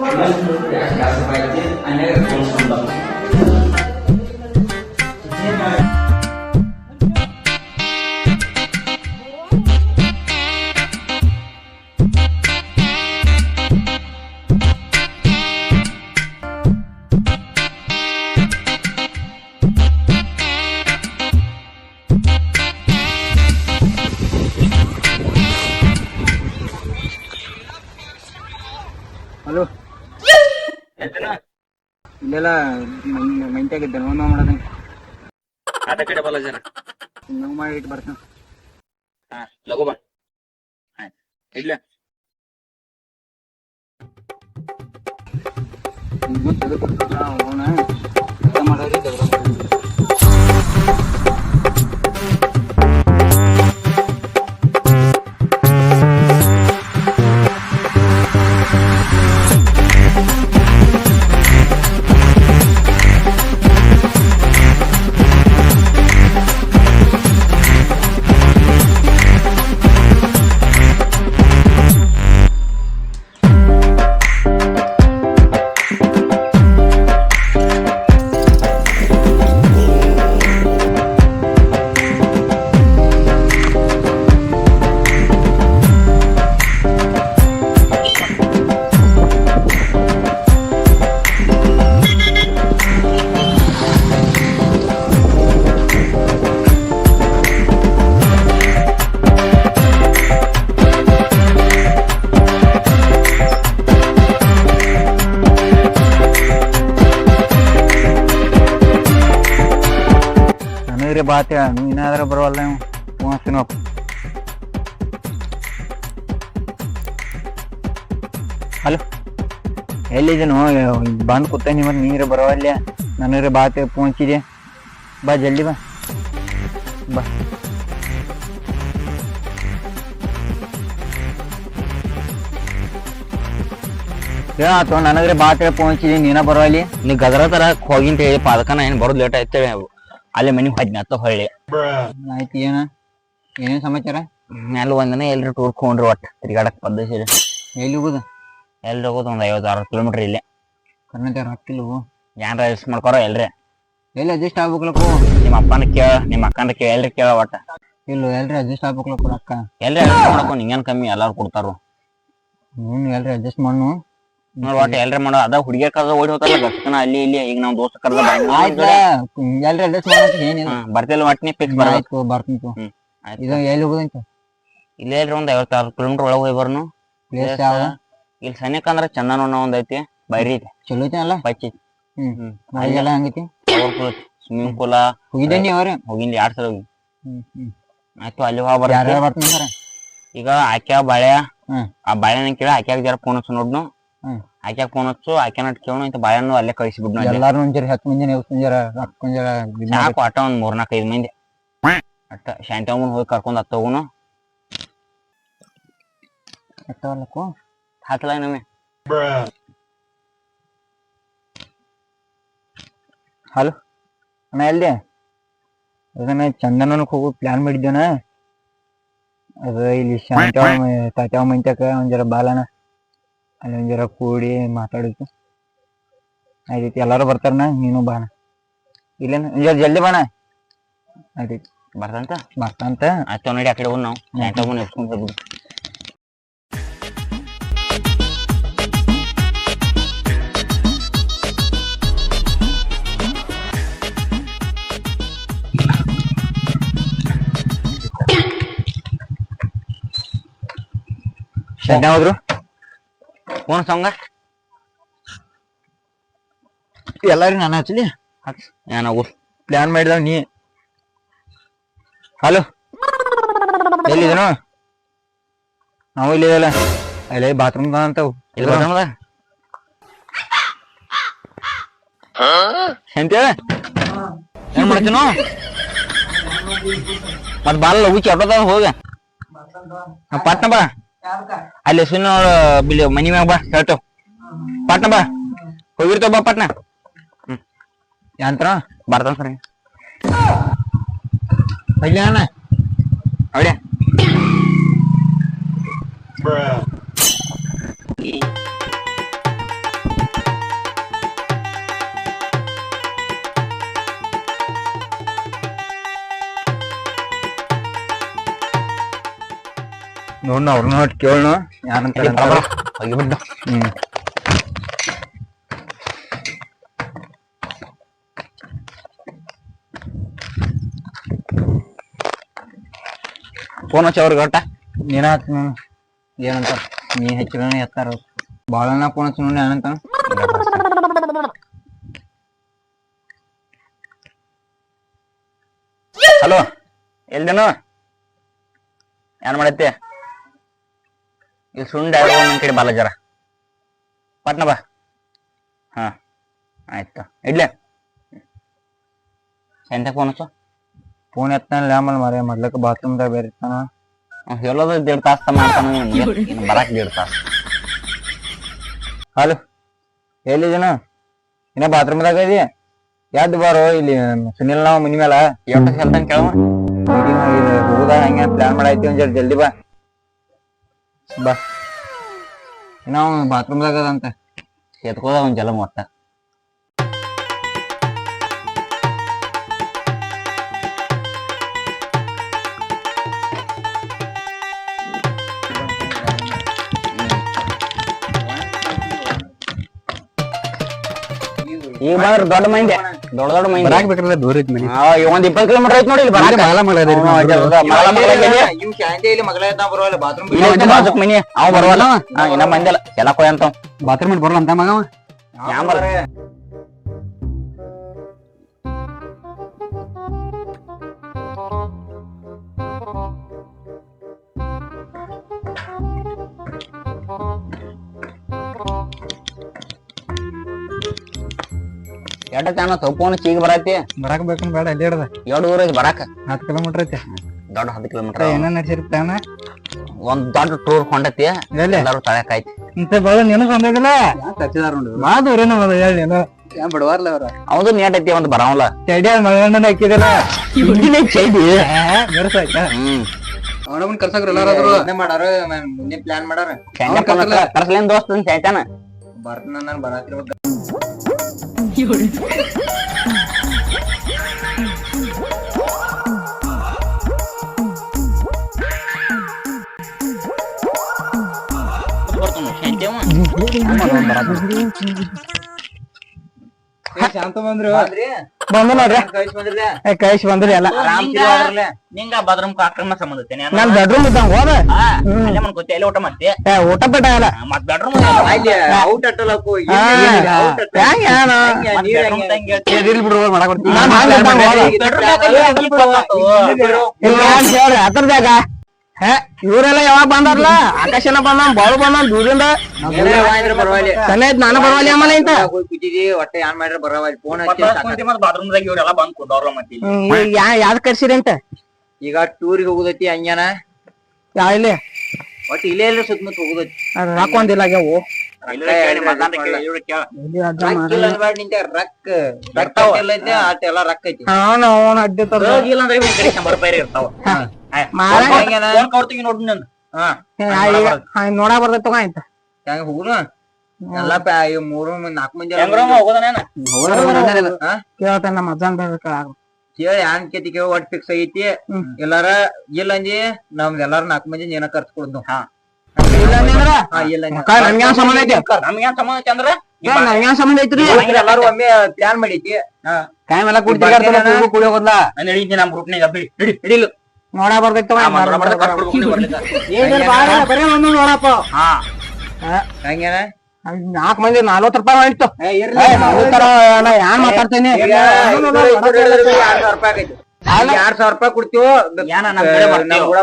Mas, essa parte aqui ainda é construção. Hello? ಇಲ್ಲೆಲ್ಲ ಮೆಂತ್ಯಾಗಿದ್ದೆ ನೋವು ನೋವು ಮಾಡೋದಂಗ ಆಟ ಕಡೆ ಬಲ್ಲ ಜನ. ನೋವು ಮಾಡಿ ಇಟ್ಟು ಬರ್ತಾನ. ಹಾ ಲಘು ಬಾ. ಇಡ್ಲ. ಹೋಗೋಣ? ಮಾಡೋರಿ ನೀವು ಬರವಲ್ಲ ನೀವು ಫೋನ್ ಹಲೋ ಎಲ್ಲಿದ್ದೀನೋ ಬಂದು ಕೂತೇನಿ ಮತ್ತೆ ನೀರು ಬರವಲ್ಲ ನನಗೆ ಬಾತ್ ಪೋಂಚಿದೆ ಬಾ, ಜಲ್ದಿ ಬಾ. ಬಾ. ಹೇಳಾತು ನನಗ್ರೆ ಬಾತ ಪೋಂಚಿದೆ ನೀನ ಬರೋಲ್ಲಿ ನೀ ಗದರ ತರ ಹೋಗಿಂತ ಹೇಳಿ ಪಾದಕನ ಏನ್ ಬರೋದು ಲೇಟ್ ಆಯ್ತು ಅಲ್ಲಿ ಮನಿ ಹದ್ನ ಹೊಳ್ಳಿ ಆಯ್ತು ಏನ? ಏನೇನ್ ಸಮಾಚಾರ? ಮ್ಯಾಲ ಒಂದಿನ ಎಲ್ರು ಟೂರ್ ಕೊಂಡ್ರಿ ಒಟ್ಟ ತಿರ್ಗಾಡಕ್ ಪದ್ಧತಿ ಎಲ್ಲಿ ಹೋಗುದು? ಎಲ್ರಿ ಹೋಗೋದು ಒಂದ್ ಐವತ್ತು ಕಿಲೋಮೀಟರ್ ಇಲ್ಲಿ. ಕರ್ನಾಟಕ ಹಾಕಿಲ್ವು ಏನ್ರ ಅಡ್ಜಸ್ಟ್ ಮಾಡ್ಕೊರೋ ಎಲ್ರಿ. ಎಲ್ಲಿ ಅಡ್ಜಸ್ಟ್ ಆಗ್ಬೇಕಲ್ಲಪ್ಪ ನಿಮ್ಮ ಅಪ್ಪನ ಕೇಳ ನಿಮ್ಮ ಅಕ್ಕನ ಕೇಳ ಎಲ್ರಿ ಕೇಳ ಒಟ್ಟ. ಇಲ್ಲ ಎಲ್ರಿ ಅಡ್ಜಸ್ಟ್ ಆಗ್ಬೇಕಲ್ಲಪ್ಪ ರೊಕ್ಕ? ಎಲ್ರಿ ಅಡ್ಜಸ್ಟ್ ಮಾಡ್ಕೊಂಡು ನಿಂಗೇನ್ ಕಮ್ಮಿ ಎಲ್ಲಾರು ಕೊಡ್ತಾರು. ಹ್ಞೂ ಎಲ್ರಿ ಅಡ್ಜಸ್ಟ್ ಮಾಡು ನೋಡ್ ಒಟ್ಟ ಎಲ್ರಿ ಮಾಡೋ ಅದ ಹುಡುಗಿಯರ್ ಕರ್ದ ಓಡಿ ಗಸ್ಕನ ಅಲ್ಲಿ ಇಲ್ಲಿ ಈಗ ನಾವ್ ದೋಸ್ತ ಕರ್ದ ಬರ್ತಿಲ್ಲ ಒಟ್ಟಿನಿ ಫಿಕ್ಸ್ ಬರ ಬರ್ತೀನಿ ತಗೋ. ಹ್ಮ್ ಆಯ್ತು ಇದು ಎಲ್ಲಿ ಹೋಗುದಂತ ಇಲ್ಲೇ ಇಲ್ರಿ ಒಂದ್ ಕಿಲೋಮೀಟರ್ ಒಳಗೆ ಹೋಗಿ ಬರ್ನು ಇಲ್ಲಿ ಸನಿಕ ಅಂದ್ರ ಚಂದನ ಒಂದ್ ಐತಿ ಬೈರಿ ಐತಿ. ಚಲೋ ಐತಲ್ಲ ಪಚ್ಚಿ ಹ್ಮ್. ಹಂಗೈತಿ? ಸ್ವಿಮ್ಮಿಂಗ್ ಪೂಲ ಹೋಗಿದ್ದೆ ನೀ ಅವ್ರೆ? ಹೋಗಿನ್ಲಿ ಎರಡ್ ಸಲ ಹೋಗಿ ಆಯ್ತು ಅಲ್ಲಿ ಹೋಗಿ ಈಗ ಆಕ್ಯಾ ಬಾಳೆ ಆ ಬಾಳೆನ ಕೇಳಿ ಆಕ್ಯಾಗ ಜರ ಫೋನ್ ನೋಡ್ನು ಹ್ಮ್. ಆಕ್ಯಾಗ ಫೋನ್ ಹಚ್ಚು ಆಕ್ಯಾನ ಕೇಳು ಇಂತ ಬಾಯನ್ನು ಅಲ್ಲೇ ಕಳಿಸಿಬಿಡ್ನು ಅಲ್ಲೇ. ಎಲ್ಲಾರು ಒಂಜರ ಜರ ಹತ್ತು ಮಂದಿ ಒಂದ್ ಜರ ನಾಲ್ಕು ಒಂದ್ ಜರ ಇದ್ ಮಾಡ್ರಿ. ಸಾಕು ಅಟ್ಟ ಒಂದ್ ಮೂರ್ನಾಲ್ಕು ಐದು ಮಂದಿ. ಅಟ್ಟ ಶಾಂತಮ್ಮನ್ ಹೋಗಿ ಕರ್ಕೊಂಡ್ ಹತ್ತೋಗುನು ಹತ್ತವಲ್ಲಕ್ಕು? ಅಷ್ಟವಲ್ಲಕ್ಕೋ ಹತ್ತಲ ನಮ್ಮೆ ಹಲೋ ಅಣ್ಣ ಎಲ್ಲಿ ಅದನ್ನ ಚಂದನಕ್ಕೆ ಹೋಗೋ ಪ್ಲಾನ್ ಮಾಡಿದ್ದೇನ. ಅದು ಇಲ್ಲಿ ಶಾಂತ್ಯಾವ ತಾತ್ಯಾವ ಮಂತ್ಯಕ ಒಂದ್ ಜರ ಬಾಲನ ಅಲ್ಲಿ ಒಂದ್ ಜರ ಕೂಡಿ ಮಾತಾಡಿದ್ದು ಆಯ್ತೈತಿ ಎಲ್ಲರೂ ಬರ್ತಾರನ ನೀನು ಬಾಣ ಇಲ್ಲೇನ? ಜರ ಜಲ್ದಿ ಬಾಣ ಆಯ್ತೈತಿ. ಬರ್ತಂತ ಬರ್ತಂತ ಆಯ್ತು ನೋಡಿ ಆ ಕಡೆ ಹೋಗ್ ನಾವು. ಹೋಗ್ಬಿಡು ಶಂಡ ಹೋದ್ರು? ಫೋನ್ ಸಂಗ ಎಲ್ಲಾರು ನಾನು ಹಚ್ಚಲಿ ಏನಾಗು ಪ್ಲಾನ್ ಮಾಡಿದಾವ ನೀ ಹಲೋ ಎಲ್ಲಿದನು ನಾವು ಇಲ್ಲಿದಲ್ಲ ಅಲ್ಲೇ ಬಾತ್ರೂಮ್ ಅಂತವು ಇಲ್ಲಿ ಬರ್ತಾನದ ಎಂತ ಏನ್ ಮಾಡ್ತೀನೋ ಮತ್ ಬಾಲ ಹೋಗಿ ಕೆಟ್ಟದ ಹೋಗ ಪಟ್ನ ಬಾ ಅಲ್ಲಿ ಸುನ್ನ ಬಿಲ್ಲಿ ಮನಿ ಮ್ಯಾಗ ಬಾ ಹೇಳ್ತೇವ್. ಪಟ್ನ ಬಾ. ಹೋಗಿರ್ತಾವ ಬಾ ಪಟ್ನ. ಯಂತ್ರ ಬರ್ತಾನ ಸರಿ. ಅಣ್ಣ. ಅವಡೆ ನೋಡ್ ಅವ್ರನ್ನ ನೋಡಿ ಕೇಳೋಣ ಯಾರಂತ ಹೋಗಿಬಿಟ್ಟು ಫೋನ್ ಹಚ್ಚಿ ಅವ್ರಿಗೆ ಒಟ್ಟ. ಏನಾತ್ ಏನಂತ? ನೀ ಹೆಚ್ಚಿನ ಎತ್ತಾರ. ಬಾಳನ ಫೋನ್ ಹಚ್ಚಿ ನೋಡಿ ಏನಂತ? ಹಲೋ ಎಲ್ದೇನು? ಏನ್ ಮಾಡತ್ತೆ? ಇಲ್ಲಿ ಸುಂಡ ಕಡೆ ಬಾಲ ಜರ ಪಟ್ನ ಬಾ ಹಾ ಆಯ್ತು ಇಡ್ಲೆ ಎಂತ ಫೋನ್ ಹಚ್ಚು ಫೋನ್ ಎತ್ತಾನ ಆಮೇಲೆ ಮರ ಮೊದ್ಲಕ್ಕೆ ಬಾತ್ರೂಮ್ದಾಗ ಬೇರೆ ಇರ್ತಾನ ಹೇಳೋದು ದೇಡ್ ತಾಸ್ ಮಾಡ್ತಾನ ಬರಾಕ್ ದೇಡ್ ತಾಸ್ ಹಲೋ ಎಲ್ಲಿದ್ದೀನ ಇನ್ನ ಬಾತ್ರೂಮ್ದಾಗ ಇದೀಯ ಎದ್ದು ಬಾರೋ ಇಲ್ಲಿ ಸುನಿಲ್ ನಾವು ಮನಿ ಮೇಲೆ ಎಷ್ಟು ಹೇಳ್ತಾನೆ ಕೇಳವ ಹೋಗುದ ಹಂಗೆ ಪ್ಲಾನ್ ಮಾಡಿ ಒಂದ್ ಜರ ಜಲ್ದಿ ಬಾ ಬಾ. ಇನ್ನ ಬಾತ್ರೂಮ್ದಾಗ ಅದಂತ ಎತ್ಕೋದ ಒಂದ್ ಜಲ ಮೊಟ್ಟ ಈಗ ಬಂದ್ರ ದೊಡ್ಡ ಮಂದಿ ದೊಡ್ಡ ದೊಡ್ಡ ಮಂದಿ ಬೇಕಲ್ಲ ದೂರ ಐತಿ ಮನಿ ಆ, ಈಗ ಒಂದ್ ಇಪ್ಪತ್ತು ಕಿಲೋಮೀಟರ್ ಐತಿ ನೋಡಿ ಇಲ್ಲಿ ಬರಾಕ. ಮಗಳ ಮಗಳ ಇದೆ ಮಗಳ ಮಗಳ ಇವ್ ಶಾಂತಿ ಇಲ್ಲಿ ಮಗಳ ಇದ್ದ ಬರೋಲ್ಲ ಬಾತ್ರೂಮ್ ಇಲ್ಲೇ ಬಾಜುಕ್ ಮನಿ ಅವ ಬರವಲ್ಲ ಹಾ ಇನ್ನ ಮಂದಿಲ್ಲ ಎಲ್ಲ ಕೊಯ್ ಅಂತ ಬಾತ್ರೂಮ್ ಬರಲ್ಲ ಅಂತ ಮಗ ಯಾಂಬರ್. ಎಟ್ಟ ಚಾನ ತಪ್ಪೋನ ಚೀಗ್ ಬರತಿ ಬರಕ ಬೇಕನ್ ಬೇಡ ಅಲ್ಲಿ ಹಿಡ್ದ? ಎರಡು ಊರ ಐತಿ ಬರಾಕ. ಹತ್ತು ಕಿಲೋಮೀಟರ್ ಐತಿ. ದೊಡ್ಡ ಹತ್ತು ಕಿಲೋಮೀಟರ್ ಏನ ನಡೆಸಿರ್ತಾನ ಒಂದ್ ದೊಡ್ಡ ಟೂರ್ ಕೊಂಡತಿ ಎಲ್ಲಾರು ಎಲ್ಲಾರು ತಳಕಾಯ್ತಿ ಇಂತ ಬಾಳ ನಿನಗ್ ಬಾ ದೂರ ಹೇಳಿ ನೀನು ಬಡವಾರ್ಲ ಅವ್ರ? ಅವದು ನೇಟ್ ಐತಿ ಒಂದ್ ಬರವಲ್ಲ. ಚಡಿ ಮಗಣ್ಣ ಹಾಕಿದಿಲ್ಲ? ಚೈದಿ ಬೆರ್ಸಾಯ್ತ? ಹ್ಮ್. ಅವನಮ್ಮನ್ ಕರ್ಸಕ್ರ ಎಲ್ಲಾರು ಮಾಡಾರ? ಮುಂದೆ ಪ್ಲಾನ್ ಮಾಡಾರ? ಕರ್ಸಲೇನ್ ದೋಸ್ತ ಚೈತಾನ ಬರ್ತಾನ ನಾನು ಬರಾತಿರ್ಬೇಕು ಶಾಂತ ಬಂದ್ರು? ಬಂದು ನೋಡ್ರಿ ಏ, ಕಳಿಸಿ ಬಂದ್ರಿ ಎಲ್ಲ. ನಿಂಗ ಬಾತ್ರೂಮ್ ಆಕ್ರಮಣ ಸಂಬಂಧ ಐತೆ ನನ್ ಬೆಡ್ರೂಮ್ ಇದ್ದಂಗ ಹೋದ. ಅಲ್ಲೇ ಮಾಡ್ಕೋತಿ ಅಲ್ಲೇ ಊಟ ಮಾಡ್ತಿ? ಏ ಊಟ ಪಟ ಎಲ್ಲ ಮತ್ ಬೆಡ್ರೂಮ್ ಔಟ್ ಅಟ್ಟಲಕ್ಕು ಬಿಡು ಅದ್ರದಾಗ ಹೇ ಇವ್ರೆಲ್ಲ ಯಾವಾಗ ಬಂದಾರಲ್ಲ ಆಕಾಶನ ಬಂದ ಬಾಳು ಬಂದ ದೂರಿಂದ ಸಣ್ಣ ನಾನು ಬರವಲ್ಲಿ ಆಮೇಲೆ ಇಂತ. ಒಟ್ಟೆ ಮಾಡ್ರ ಬರವಲ್ ಫೋನ್ ಇವ್ರೆಲ್ಲ ಬಂದ್ ಕೂದವ್ರ ಮತ್ತೆ ಯಾ ಯಾವ್ದ್ ಕರ್ಸಿರಿ ಅಂತ? ಈಗ ಟೂರಿಗೆ ಹೋಗುದೈತಿ ಹಂಗ್ಯಾನ ಯಾ ಇಲ್ಲಿ? ಒಟ್ಟು ಇಲ್ಲೇ ಇಲ್ಲ ಸುತ್ತಮುತ್ತ ಹೋಗುದೈತಿ. ರೊಕ್ಕ ಒಂದಿಲ್ಲ ಆಗ್ಯಾವು. ರೊಕ್ಕ ರೊಕ್ಕ ಮಾಡ ನಿಂತ ರಕ್ ರಕ್ ಎಲ್ಲ ಐತಿ. ಎಲ್ಲ ತರ್ದ ಮಾರ ನೋಡಾ ಬರ್ತೈತ್ ತಗೋ ಆಯ್ತ. ಹೆಂಗ ಹೋಗುನು ಎಲ್ಲ ಮೂರು ನಾಲ್ಕು ಮಂದಿ ಹಾ? ಕೇಳ್ತಾನ ನಮ್ಮ ಅಜ್ಜನ್ ಬೇಕು ಕೇಳಿ ಯಾನ್ ಕೇತಿ ಕೇಳಿ ಒಟ್ ಫಿಕ್ಸ್ ಐತಿ. ಎಲ್ಲಾರ ಇಲ್ಲ ಅಂಜಿ ನಮ್ದ ಎಲ್ಲಾರ ನಾಲ್ಕು ಮಂದಿ ಏನ ಖರ್ಚು ಕೊಡ್ದು. ಹಾ. ಇಲ್ಲ ಅಂದ್ರ? ಹಾ ಇಲ್ಲ ಅಂಜಿ. ಅಕ್ಕ, ನನ್ಗೇನ್ ಸಂಬಂಧ ಐತಿ? ನಮ್ಗೇನ್ ಸಂಬಂಧ ಐತಿ ಅಂದ್ರ? ಸಂಬಂಧ ಐತ್ರಿ? ಎಲ್ಲಾರು ಒಮ್ಮೆ ಪ್ಲಾನ್ ಮಾಡೈತಿ. ಕಾಯ್ ಕುಡ್ತಿರ್ತಾರ ಕುಡಿ ಹೋಗೋದ್ಲ ನಾನು ಹೇಳಿದ್ದೆ ನಮ್ಮ ಗ್ರೂಪ್ನಾಗ ಹಿಡಿ ಹಿಡಿಲು ನೋಡಾ ಇಲ್ಲ, ಬರೀ ಒಂದು ನೋಡಪ್ಪ. ಹಾ. ಹಂಗೇನ? ನಾಲ್ಕು ಮಂದಿ ನಲ್ವತ್ತು ರೂಪಾಯಿ ಮಾಡಿತ್ತು ಮಾತಾಡ್ತೇನೆ? ಎರಡ್ ಸಾವಿರ ರೂಪಾಯಿ ಕೊಡ್ತೀವೋ?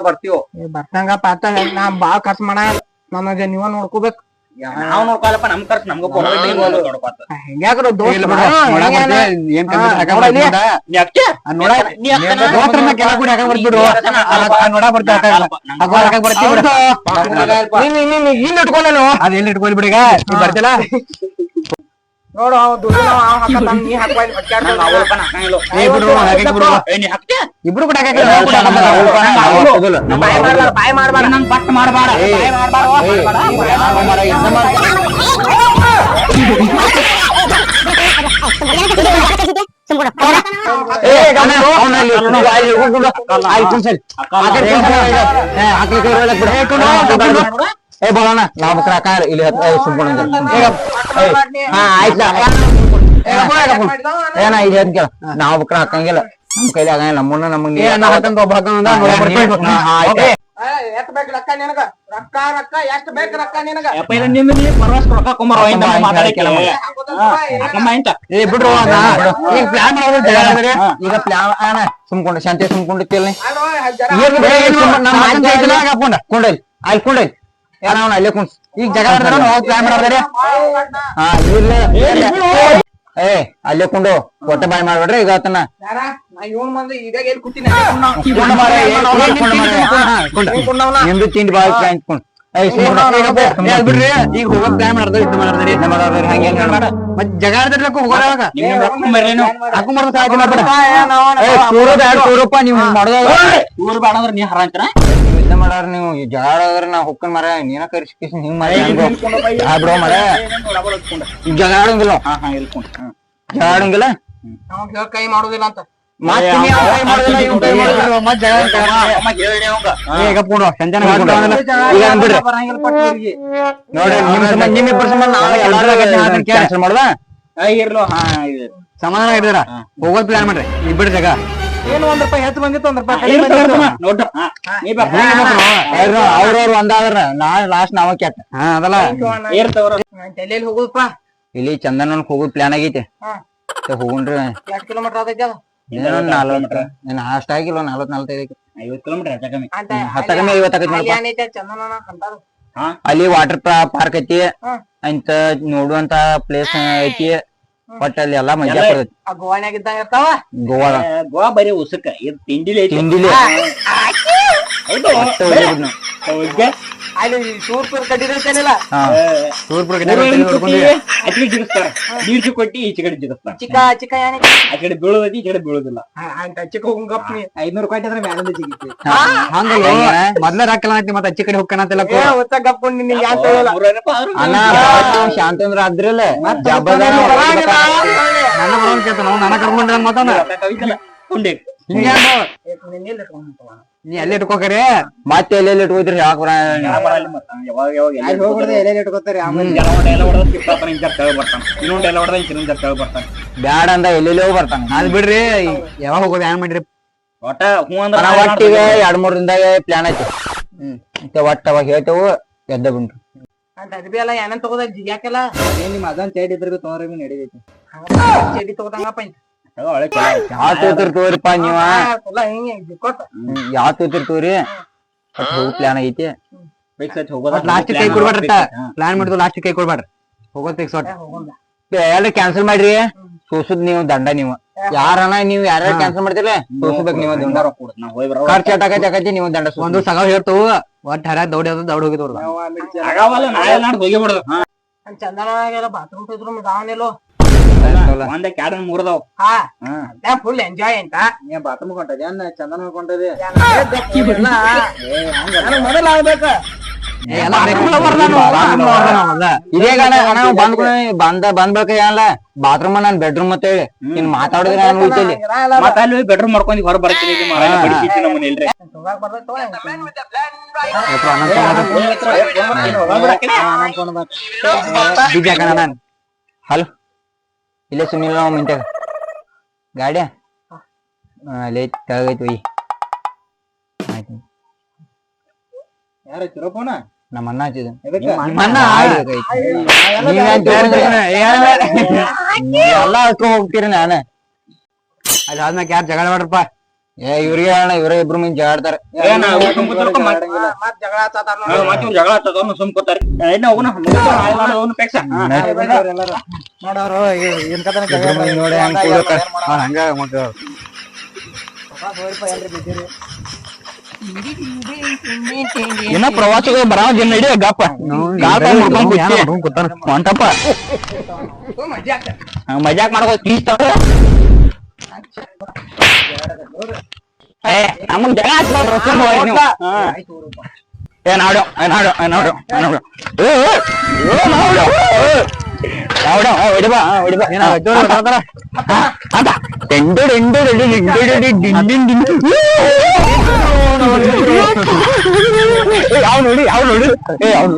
ಬರ್ತೀವೋ? ಬರ್ತಂಗ ಪಾತ ನಾ ಬಾಳ ಖರ್ಚು ಮಾಡ ನಮಗೆ ನೀವ ನೋಡ್ಕೋಬೇಕು. ನಾವ್ ನೋಡ್ಕೊಳಪ್ಪ ನಮ್ ಖರ್ಚು ನಮ್ಗೂ ನೋಡ್ಕೊತ ಹೆಂಗ್ಯಾಕ್ರ ದೋಸ್ತ ಏನ್? ನೀ ಅಕ್ಕೆ? ನೀ ಅಕ್ಕೆ ನಾನು- ಇಲ್ಲಿ ಇಟ್ಕೊಂಡೇನು. ಅದ್ ಎಲ್ಲಿ ಇಟ್ಕೊಳ್ ಬಿಡಿಗ ನೀ ಬರ್ತಿಲ್ಲ ಇಬ್ರು ಕೂಡ ಹಾಕಕ್ಕೆ ನಾವು ಕೂಡ ಹಾಕಲ್ಲ, ನಾವು ಕೂಡ ಹಾಕಲ್ಲ. ನಮ್ಮ ಬಾಯಿ ಮಾಡ್ಬೇಡ, ಬಾಯಿ ಮಾಡ್ಬೇಡ. ನನ್ ಪಟ್ ಮಾಡ್ಬೇಡ. ಏ, ಬಾಯ್ ಮಾಡ್ಬೇಡ, ಏ, ಮಾಡ್ಬೇಡ. ಯಾವ ಮರ ಎಂತ ಮರ? ಏ ಗಮನ ಅವ್ನ ಅಲ್ಲಿ ಇಟ್ಕೊಂಡು, ಅಲ್ಲಿ ಇಟ್ಕೊಂಡು ಬಿಡು. ಅಲ್ಲಿ ಕುಣ್ಸಲ್. ಆ ಕಡೆ ಕುಣ್ಸಲ್ ಈಗ. ಏ, ಆಕಳ ಕೈ ಒಳಗ್ ಬಿಡು. ಏ ಬರೋಣ ನಾವು ಬಕ್ರ ಅಕ್ಕ ಇಲ್ಲಿ ಹತ್ರ ಸುಮ್ಕೊಂಡು ಹಾ ಆಯ್ತಾ ಏನ ಇದು ಅಂತ ಕೇಳ? ನಾವು ಬಕ್ರ ಹಾಕಂಗಿಲ್ಲ. ನಮ್ ಕೈಲಿ ಆಗಂಗಿಲ್ಲ. ನಮ್ಮನ್ನ ನಮಗ್. ಎಷ್ಟ್ ಬೇಕು ರೊಕ್ಕ ನಿನಗ? ರೊಕ್ಕ ರೊಕ್ಕ ಎಷ್ಟ್ ಬೇಕು ರೊಕ್ಕ ನಿನಗ? ಬಿಡ್ರು ಅಣ್ಣ. ಈಗ ಪ್ಲಾನ್ ಈಗ ಪ್ಲಾನ್ ಅಣ್ಣ ಸುಮ್ಕೊಂಡು ಶಾಂತಿ ಕೊಂಡೈಲ್ ಅಲ್ಲಿ ಕೊಂಡೈಲ್ ಏನ ಅವ್ನ ಅಲ್ಲೇ ಕುಂಸ್ ಈಗ ಆಡಿದ್ರೆ ನಾವು ಪ್ಲಾನ್ ಮಾಡೋದ್ರೆ ಹಾ ಇಲ್ಲ ಏ ಅಲ್ಲೇ ಕುಂಡು ಹೊಟ್ಟೆ ಬಾಯ್ ಮಾಡ್ಬೇಡ್ರಿ ಈಗ ಆತನ. ನಿಮ್ದು ತಿಂಡಿ ಬಾಯ್ ಕಾಯ್ಕೊಂಡು ಬಿಡ್ರಿ ಈಗ ಹೋಗೋ ಪ್ಲಾನ್ ಮಾಡ್ದ ಇದು ಮಾಡಿದ್ರಿ ಮಾಡಿದ್ರಿ ಹಂಗೆ ಮತ್ ಹಾಕು ಮಾಡ್ದ ಸಾಯ್ತು ಮಾಡ್ಬೇಡ. ಸೂರಪ್ಪ ನೀವು ಮಾಡೋದಾಗ ಊರ್ ಬೇಡ ಅಂದ್ರೆ ನೀ ನೀವ್ ಇದ್ದ ಮಾಡಾರ ನೀವು ಆಡೋದ್ರ ನಾ ಹುಕ್ಕನ್ ಮರ ನೀನ ಕರ್ಸಿ ಹಿಂಗ್ ಮಾಡಿ ಆ ಬಿಡೋ ಮರ ಜಗಳ ಆಡಂಗಿಲ್ಲ ಆಡಂಗಿಲ್ಲ ಕೈ ಮಾಡುದಿಲ್ಲ ಅಂತ ನಾವು ಇದು ಸಮಾಧಾನ ಇದ್ದಾರ ಹೋಗೋದ್ ಪ್ಲಾನ್ ಮಾಡ್ರಿ ಇಬ್ಬರ ಜಾಗ ಏನು ಒಂದ್ ರೂಪಾಯಿ ಹೆಚ್ಚು ಬಂದಿತ್ತು ಒಂದ್ ರೂಪಾಯಿ ಅವ್ರವ್ರು ಒಂದಾದ್ರ ನಾ ಲಾಸ್ಟ್ ನಾವ ಕೆಟ್ಟ ಅದಲ್ಲ. ತಲೆಯಲ್ಲಿ ಹೋಗುದಪ್ಪ. ಇಲ್ಲಿ ಚಂದನ್ ಹೋಗೋದ್ ಪ್ಲಾನ್ ಆಗೈತೆ. ಹೋಗುಣ್ರಿ. ಎರಡ್ ಕಿಲೋಮೀಟರ್ ಆದೈತಿ ಅದು. ಅಷ್ಟ ಆಗಿಲ್ಲ ನಲ್ವತ್ ನಲ್ವತ್ತೈದು ಐವತ್ತು ಕಿಲೋಮೀಟರ್ ಹತ್ತ ಕಮ್ಮಿ ಐವತ್ತು ಆಗೈತಿ ಅಲ್ಲಿ ವಾಟರ್ ಪಾರ್ಕ್ ಐತಿ. ಅಂತ ನೋಡುವಂತ ಪ್ಲೇಸ್ ಐತಿ. ಒಟ್ಟ ಅಲ್ಲಿ ಎಲ್ಲಾ ಮಜಾ ಬರ್ತೈತಿ. ಗೋವಾನ್ಯಾಗ ಇದ್ದಂಗ ಇರ್ತಾವ? ಗೋವಾ. ಗೋವಾ ಬರೀ ಉಸಕ. ಇದು ತಿಂಡಿಲಿ ತಿಂಡಿಲಿ. ಅಲ್ಲಿ ಸೂರ್ ಪೂರ್ ಕಟ್ಟಿರ್ತೇನಿಲ್ಲ ಹಾ. ಸೂರ್ಪುರ ಕೊಟ್ಟಿ ನೋಡ್ಕೊಂಡ್ವಿ. ಆಚೆ ಜಿಗಿಸ್ತಾರ. ನೀರ್ಸಿ ಕೊಟ್ಟಿ ಈಚೆ ಕಡೆ ಜಿಗಿಸ್ತಾರ. ಚಿಕ್ಕ ಚಿಕ್ಕ ಆ ಕಡೆ ಬೀಳೋದೈತಿ ಈ ಕಡೆ ಬೀಳೋದಿಲ್ಲ. ಅಂತ ಹೋಗಪ್ಪ. ನೀ ಐದ್ನೂರು ರೂಪಾಯಿ ಅಂದ್ರೆ ಮ್ಯಾಲಿಂದ ಜಿಗಿತಿ ಹಂಗಲ್ಲ ಮೊದ್ಲ ರಾಕಲ್ಲ ಐತಿ ಮತ್ತೆ ಅಚ್ಚಿ ಕಡೆ ಹೋಗ್ಕಣ ಅಂತೆಲ್ಲ ಗಪ್ ಹೊತ್ತ ಗಪ್ಪ ನಿನ್ನ ಯಾನ್ ಅಣ್ಣ ಶಾಂತಂದ್ರ ಅದ್ರಲ್ಲ. ಜಬ್ಬದ ನನ್ನ ಬರೋನ್ ಕೇಳ್ತಾನ ನನ್ನ ಕರ್ಕೊಂಡ್ರ ಮಾತಾನ ಉಂಡೆ ನೀ ಎಲ್ಲಿ ಇಟ್ಕೋಕರಿ? ಮತ್ತೆ ಎಲ್ಲೆಲ್ಲಿ ಇಟ್ಕೋದ್ರಿ ಯಾಕೆ ಬರ ಯಾವಾಗ ಯಾವಾಗ ಎಲ್ಲಿ ಎಲ್ಲ ತೆಳಗ್ ಬರ್ತಾನ. ಬ್ಯಾಡ ಅಂದ ಎಲ್ಲೆಲ್ಲೋ ಬರ್ತಾನ. ಅದ್ ಬಿಡ್ರಿ ಯಾವಾಗ ಹೋಗೋದು ಏನ್ ಮಾಡ್ರಿ? ಒಟ್ಟ ಹೂ ಅಂದ್ರೆ ಒಟ್ಟಿಗೆ ಎರಡ್ ಮೂರ್ ದಿನದಾಗ ಪ್ಲಾನ್ ಐತಿ. ಮತ್ತೆ ಒಟ್ಟ ಅವಾಗ ಹೇಳ್ತೇವು ಎದ್ದ ಬಿಡ್ರಿ ಅಂತ ಅಲ್ಲ ಎಲ್ಲ ಏನೇನ್ ತಗೋದ? ಜಿಗ್ಯಾಕೆಲ್ಲ ಏನ್ ನಿಮ್ಮ ಅದನ್ ಸೈಡ್ ಇದ್ರೆ ತೊಂದ್ರೆ ಬಿ ನಡೀತೈತಿ. ಚಡಿ ತಗೋದಂಗಪ್ಪ ಯಾವ ತೋತಿರ್ ತೋರಿಪ್ಪ ನೀವ? ಎಲ್ಲ ಹಿಂಗೆ ಜಿಕ್ಕೊಟ್ಟ ಯಾವ ತೋತಿರ್ ತೋರಿ? ಒಟ್ ಹೋಗೋ ಪ್ಲಾನ್ ಐತಿ. ಲಾಸ್ಟ್ ಕೈ ಕೊಡ್ಬೇಡ್ರಿ ಪ್ಲಾನ್ ಲಾಸ್ಟ್ ಕೈ ಕೊಡ್ಬೇಡ್ರಿ. ಹೋಗೋದ್ ಎಲ್ಲ ಕ್ಯಾನ್ಸಲ್ ಮಾಡ್ರಿ? ಸೂಸುದ್ ನೀವು ದಂಡ ನೀವು. ಯಾರನ ನೀವು ಯಾರ ಕ್ಯಾನ್ಸಲ್ ಮಾಡ್ತಿಲ್ಲ ಸೂಸ್ಬೇಕು ನೀವು ದಂಡ. ಖರ್ಚು ಆಕೈತಿ ನೀವು ದಂಡ ಒಂದು ಸಗ ಹೇಳ್ತಾವು. ಒಟ್ ಹರ ದೌಡ್ ಯಾವ್ದು ಹೋಗಿ ಬಿಡೋದು ಅಂತ ಚಂದನಾಗೆಲ್ಲ ಬಾತ್ರೂಮ್ ಇದಾವನಿಲ್ಲೋ. ಮುರಿದವ್ ಹಾ ಫುಲ್ ಎಂಜಾಯ್ ಅಂತ ನೀ ಬಾತ್ರೂಮ್ ಕೊಂಟದೆ ಏನ್ ಚಂದನ ಮೊದಲ ಆಗ್ಬೇಕ ಇದೇ ಬಂದ್ ಬಂದ ಬಂದ್ ಬಳಕ ಏನಲ್ಲ ಬಾತ್ರೂಮ್ ನಾನ್ ಬೆಡ್ರೂಮ್ ಮತ್ತೆ ಹೇಳಿ ನೀನ್ ಮಾತಾಡಿದ್ರೆ ನಾನು ಮತ್ತ ಅಲ್ಲಿ ಬೆಡ್ರೂಮ್ ಮಾಡ್ಕೊಂಡು ಹೊರ ಬರ್ತೀನಿ ನಾನು ಹಲೋ ಇಲ್ಲೇ ಸುನಿಲ್ ನಾವು ಮಿಂಟಾಗ ಗಾಡಿ? ಅಲ್ಲೇ ತೆಳಗೈತಿ ಒಯ್. ಆಯ್ತು. ಯಾರ ಚಿರಪ್ಪನ ನಮ್ಮ ಅಣ್ಣ ಹಚ್ಚಿದ ಎಲ್ಲ ಹೋಗ್ತೀರಿ ನಾನು. ಅದಾದ್ಮ್ಯಾಗ ಯಾರು ಜಗಳ ಮಾಡ್ರಪ್ಪ? ಏ ಇವ್ರಿಗೆ ಅಣ್ಣ ಇವ್ರ ಇಬ್ರು ಮುಂಚೆ ಜಗಳ ಆತಾತಾರ ಮತ್ತೆ ಜಗಳ ಆಗ್ತದ ಅವ್ನು ಸುಮ್ ಕೂತಾರ. ನೋಡವ್ರು ಏನ್ ಕಥನ ನೋಡಿ ಹಂಗ್ ಕೂಡಕ ಹಂಗ ಮತ್ತೆ ಇನ್ನ ಪ್ರವಾಸಕ್ಕೆ ಬರಾವ ಜನ ನಡಿ ಗಪ್ಪ. ಹೊಂಟಪ್ಪ ಮಜಾಕ್ ಮಾಡ್ಕೋ ಪ್ಲೀಸ್ ತಗೋ ಏ ನಮಗ್ ಜಗ ಹಚ್ಬಾರ್ದು ರೊಕ್ಕ ಹೋಗ್ರಿ ನೀವು. ಏ ನಾಡು ಏ ನಾಡು ಏ ನಾಡು ಏ ನಾಡು ಏ ಏ, ಏ ನಾಡು ಏ. ಹೊಡ ಡೆಂಡು ಬಾ. ಡಿನ್ ಡಿನ್ ಡಿನ್ ಅವ್ನು ನೋಡಿ ಅವ್ನು ನೋಡಿ. ಏ ಅವ್ನು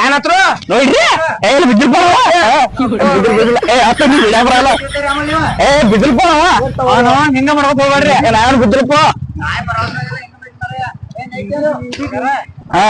ಏನತ್ರ ನೋಡ್ರಿ ಏ ಬಿದ್ದಿರ್ಪ ಏ ಅತ್ತ ನೀ ಬಿಡ ಬರಲ್ಲ. ಏ ಬಿದ್ದಿಲ್ಪ ಅವನು ಹಿಂಗ ಮಾಡ್ಕೊತ ಹೋಗ್ಬೇಡ್ರಿ. ನಾನು ಬಿದ್ದಿಲ್ಪ ಹಾ.